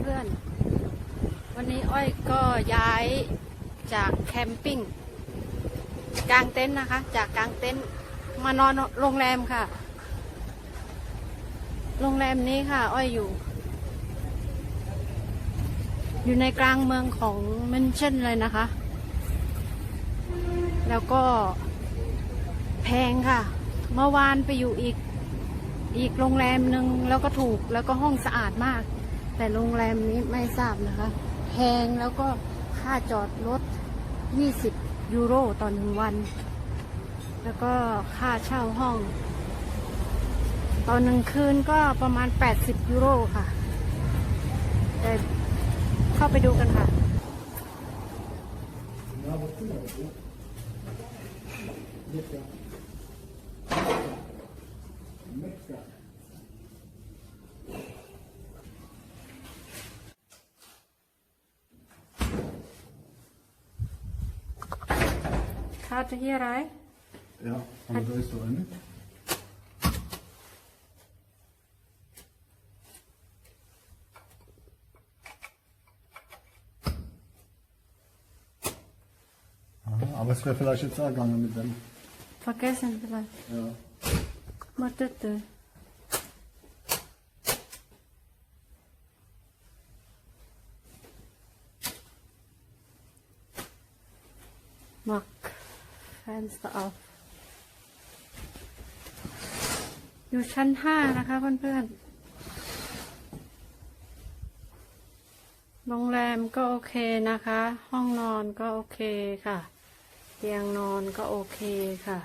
เพื่อนๆ วันนี้อ้อยก็ย้ายจากแคมปิ้งกางเต็นท์นะคะ จากกางเต็นท์มานอนโรงแรมค่ะ โรงแรมนี้ค่ะ อ้อยอยู่ อยู่ในกลางเมืองของเมนเชนเลยนะคะ แล้วก็แพงค่ะ เมื่อวานไปอยู่อีกอีกโรงแรมหนึ่งแล้วก็ถูกแล้วก็ห้องสะอาดมาก แต่โรงแรมนี้ไม่ทราบนะคะ แพงแล้วก็ค่าจอดรถ 20 ยูโรต่อหนึ่งวัน แล้วก็ค่าเช่าห้อง ตอนหนึ่งคืนก็ประมาณ 80 ยูโรค่ะ แต่เข้าไปดูกันค่ะ Karte hier rein? Ja, aber Hat da ist doch eine. Aber es wäre vielleicht jetzt auch gegangen mit dem. Vergessen vielleicht. Ja. Mal das. Mach. Fenster auf อยู่ชั้นห้านะคะเพื่อนๆ โรงแรมก็โอเคนะคะ ห้องนอนก็โอเคค่ะ เตียงนอนก็โอเคค่ะ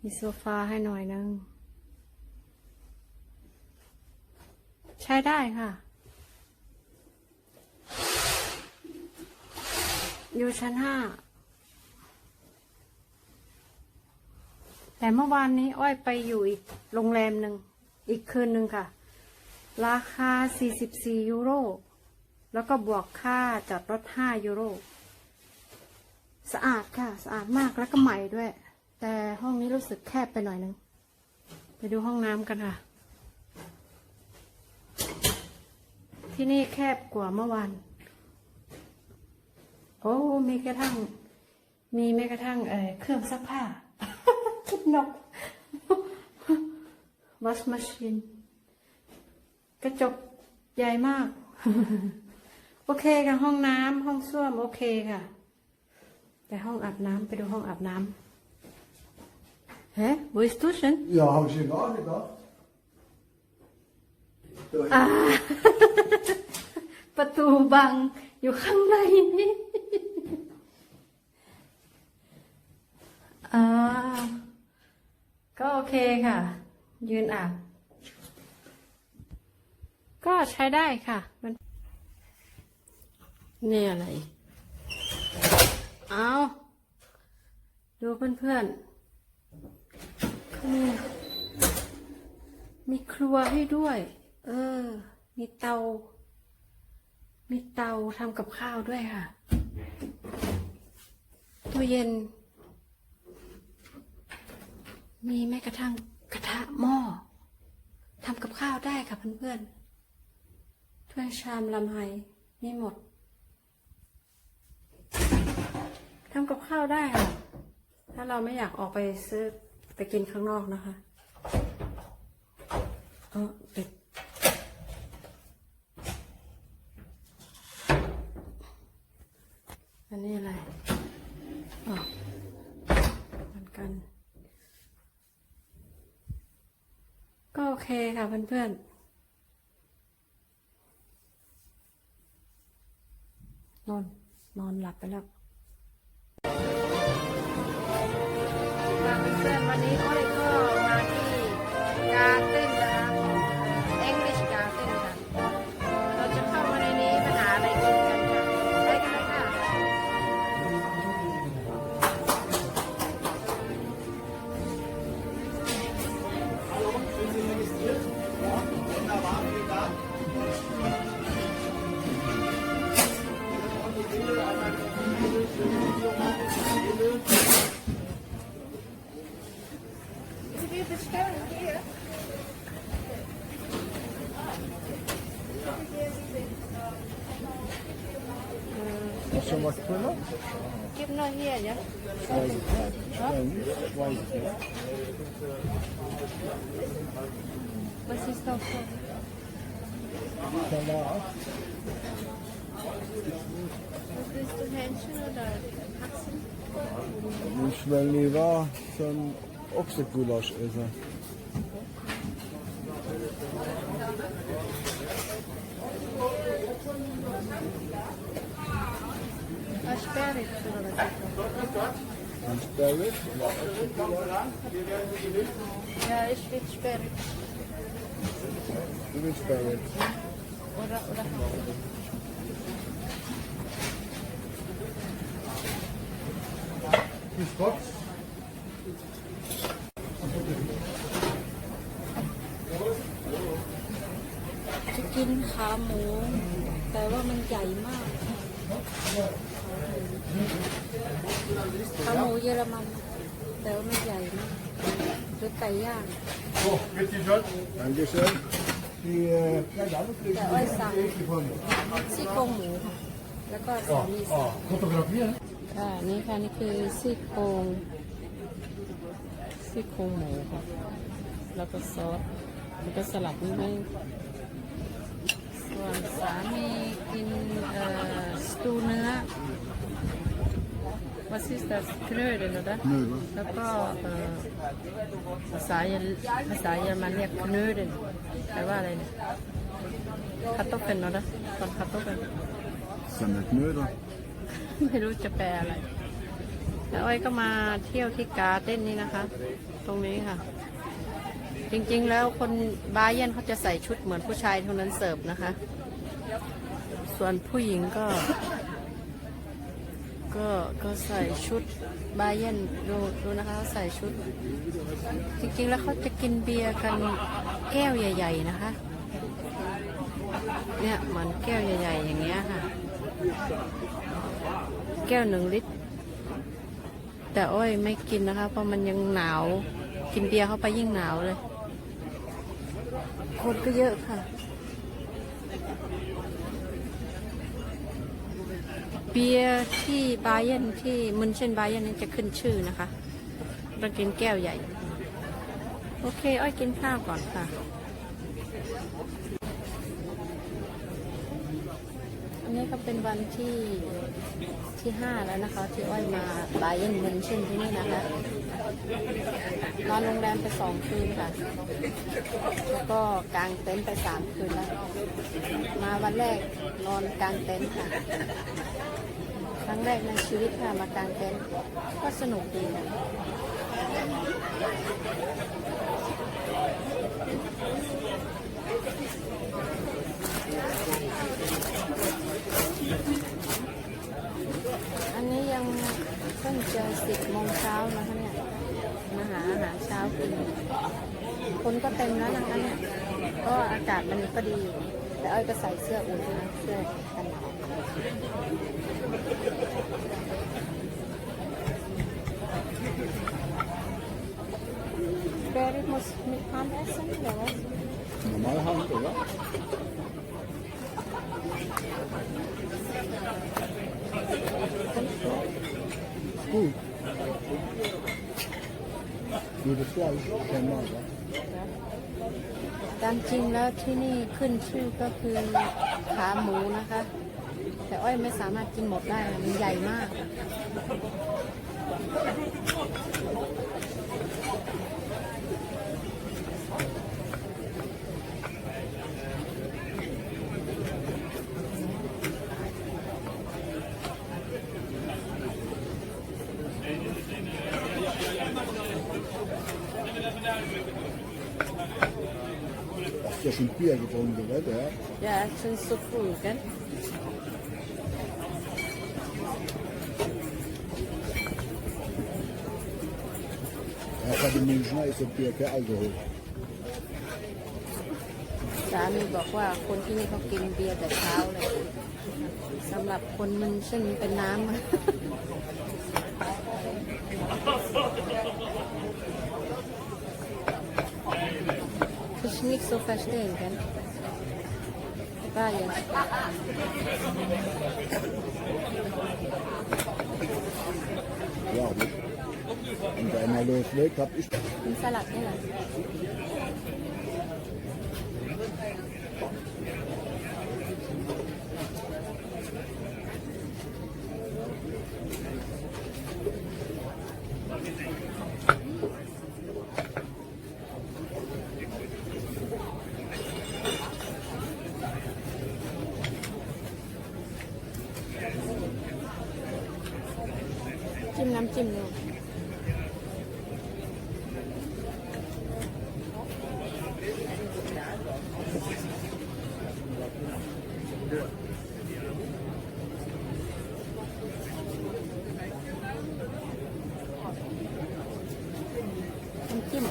มีโซฟาให้หน่อยนึง ใช้ได้ค่ะ อยู่ชั้นห้า แต่เมื่อวานนี้อ้อยไปอยู่อีกโรงแรมหนึ่ง อีกคืนหนึ่งค่ะ ราคา 44 ยูโร แล้วก็บวกค่าจอดรถ 5 ยูโร สะอาดค่ะ สะอาดมากแล้วก็ใหม่ด้วย แต่ห้องนี้รู้สึกแคบไปหน่อยนึง ไปดูห้องน้ำกันค่ะ ที่นี่แคบกว่าเมื่อวาน โอ้มีกระทั่ง มีแม้กระทั่งเอ่อเครื่องซักผ้าคิดนกวัชมาชินกระจกใหญ่มาก โอเคค่ะห้องน้ำห้องส้วมโอเคค่ะ แต่ห้องอาบน้ำไปดูห้องอาบน้ำเฮ้ wo ist duschen Ja, habe ich eben auch gedacht. Da hinten. ประตูบังอยู่ข้างในนี่ อ่าก็โอเคค่ะ ยืนอาบก็ใช้ได้ค่ะ มันนี่อะไร เอาดูเพื่อนๆมีมีครัวให้ด้วย เออ มีเตา มีเตาทำกับข้าวด้วยค่ะ ตู้เย็น มีแม้กระทั่งกระทะหม้อทำกับข้าวได้ค่ะเพื่อนๆถ้วยชามลำไยมีหมดทำกับข้าวได้ค่ะ ถ้าเราไม่อยากออกไปซื้อไปกินข้างนอกนะคะเออปิดอันนี้อะไรอ๋อเหมือนกัน ก็โอ เคค่ะเพื่อนๆ นอน นอนหลับไปแล้วค่ะเพื่อนวันนี้ก็ wir bestellen hier. Hast du schon was drüber? Gib nur hier, ja? Speisekarte. Was ist das für? Salat. Willst du Hähnchen oder Katzen? Ich will lieber so ein Ochsegulasch essen. Asperges oder was? Ein Sperrit. Ja, ich will Sperrig. Du willst Sperrit. Oder, oder Gott. จะกินขาหมู แต่ว่ามันใหญ่มาก ขาหมูเยอรมัน แต่ว่ามันใหญ่มากหรือไก่ย่าง So, bitte schön. Dankeschön. Die, äh, แต่อ้อยสั่งซี่โครงหมูค่ะแล้วก็สามีสั่ง oh, fotografieren. ค่ะนี่ค่ะนี่คือซี่โครง ซี่โครงหมูค่ะ แล้วก็ซอสแล้วก็สลัดนิดนึงส่วนสามีกินเอ่อสตูเนื้อ What is that? Knödel, oder? Knödel. แล้วก็เอ่อภาษาเยอรภาษาเยอรมันเรียก Knödel แปลว่าอะไรเนี่ยคัตโตเฟนเนอะตอนคัตโตเฟน Sind nicht Knödel. ไม่รู้จะแปลอะไร แล้วอ้อยก็มาเที่ยวที่กาเด้นนี้นะคะ ตรงนี้ค่ะ จริงๆแล้วคนบาเยนเขาจะใส่ชุดเหมือนผู้ชายเท่านั้นเสิร์ฟนะคะ ส่วนผู้หญิงก็ ก็ก็ใส่ชุดบาเยนดูดูนะคะใส่ชุด จริงๆแล้วเขาจะกินเบียร์กันแก้วใหญ่ ๆ นะคะ เนี่ยเหมือนแก้วใหญ่ ๆ อย่างเงี้ยค่ะ แก้วหนึ่งลิตร แต่อ้อยไม่กินนะคะ เพราะมันยังหนาว กินเบียร์เข้าไปยิ่งหนาวเลย คนก็เยอะค่ะ เบียร์ที่บาเยนที่มุนเช่นบาเยนนี่จะขึ้นชื่อนะคะเรากินแก้วใหญ่ โอเค อ้อยกินข้าวก่อนค่ะ นี้ก็เป็นวันที่ที่ห้าแล้วนะคะ ที่อ้อยมาบาเยนเมนเช่นที่นี่นะคะนอนโรงแรมไปสองคืนค่ะ แล้วก็กางเต็นท์ไปสามคืนแล้ว มาวันแรกนอนกางเต็นท์ค่ะ ครั้งแรกในชีวิตค่ะมากางเต็นท์ก็สนุกดีนะ อันนี้ยังเพิ่งเจอสิบโมงเช้านะคะเนี่ยมาหาอาหารเช้ากินคนก็เต็มแล้วนะคะเนี่ย ก็อากาศมันก็ดีอยู่แต่อ้อยก็ใส่เสื้ออุ่นนะเสื้อกันหนาว Berit muss mit Hand essen, oder was? Normal Hand, oder? Gut. Gutes Fleisch, kein Mager. ตามจริงแล้วที่นี่ขึ้นชื่อก็คือขาหมูนะคะ แต่อ้อยไม่สามารถกินหมดได้ มันใหญ่มาก Hast ja schon Bier getrunken, oder? Ja, schon so früh, gell? Er hat in München ist ein Bier kein Alkohol. สามีบอกว่าคนที่นี่เขากินเบียร์แต่เช้าเลยสำหรับคนมันเช่นเป็นน้ำ so verstehen, gell? War Bayern. Ja, und wenn er loslegt, hab ich... Einen Salat, ja.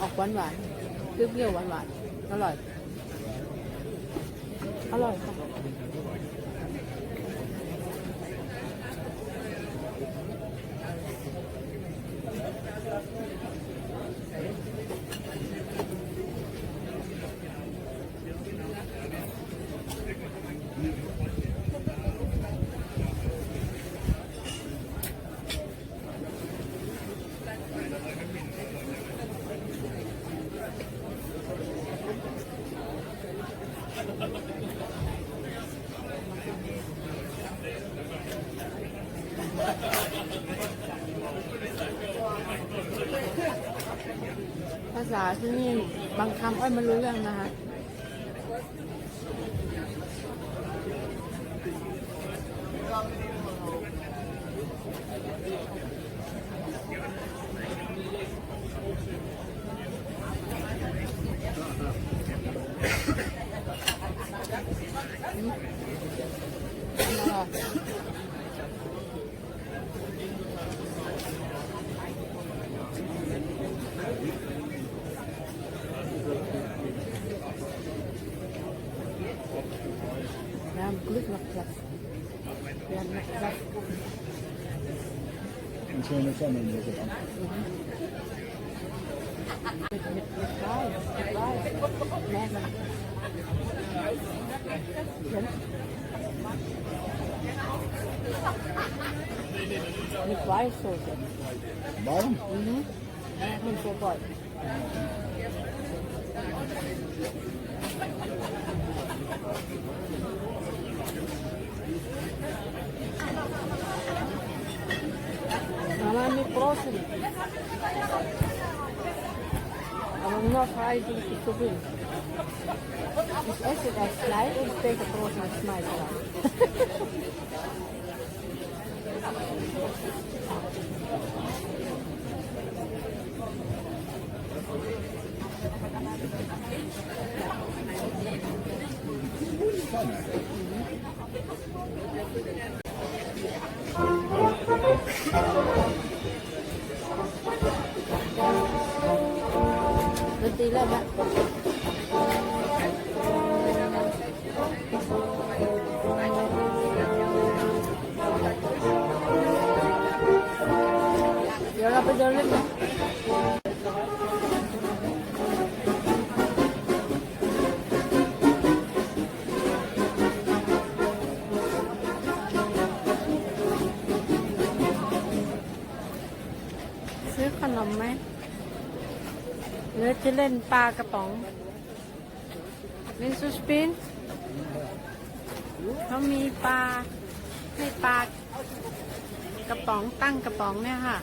ออกหวานหวานเปรี้ยวๆหวานหวานอร่อย อร่อยค่ะ ภาษาที่นี่ บางคำอ้อยไม่รู้เรื่องนะคะ อร่อยน้ำกลึกหลักหลักยันหลักหลัก Eine schöne Sonne hier dran. ปิดปิดปิด ได้ปิดได้แม่มันเห็นมีไฟโซเชี เริ่มแล้วเดี๋ยวเราไปเดินเล่นนะซื้อขนมไหม หรือจะเล่นปลากระป๋องเล่นซูสปินเขามีปลาให้ปลากระป๋องตั้งกระป๋องเนี่ยค่ะ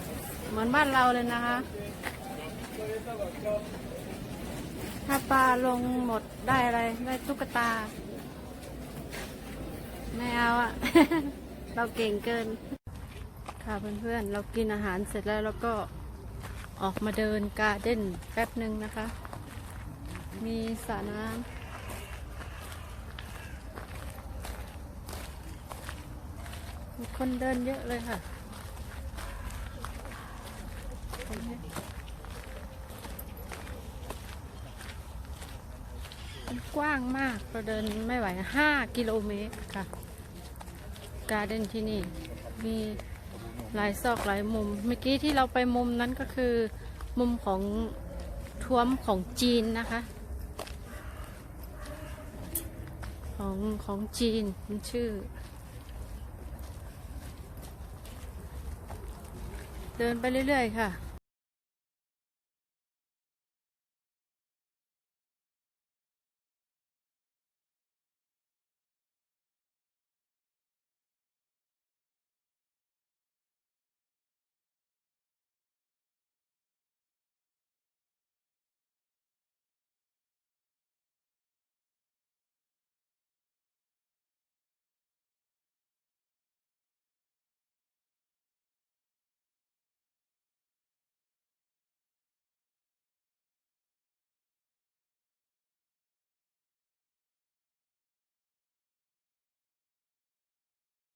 เหมือนบ้านเราเลยนะคะ ถ้าปลาลงหมดได้อะไร ได้ตุ๊กตา ไม่เอาอะเราเก่งเกิน ค่ะเพื่อนๆ เรากินอาหารเสร็จแล้วเราก็ ออกมาเดินการ์เด้นแป๊บหนึ่งนะคะ มีสระน้ำมีคนเดินเยอะเลยค่ะมมันกว้างมากเราเดินไม่ไหวห้ากิโลเมตรค่ะ การ์เด้นที่นี่มี ลายซอกหลายมุม เมื่อกี้ที่เราไปมุมนั้นก็คือ มุมของท้วมของจีนนะคะ ของของจีนมันชื่อ เดินไปเรื่อย ๆ ค่ะ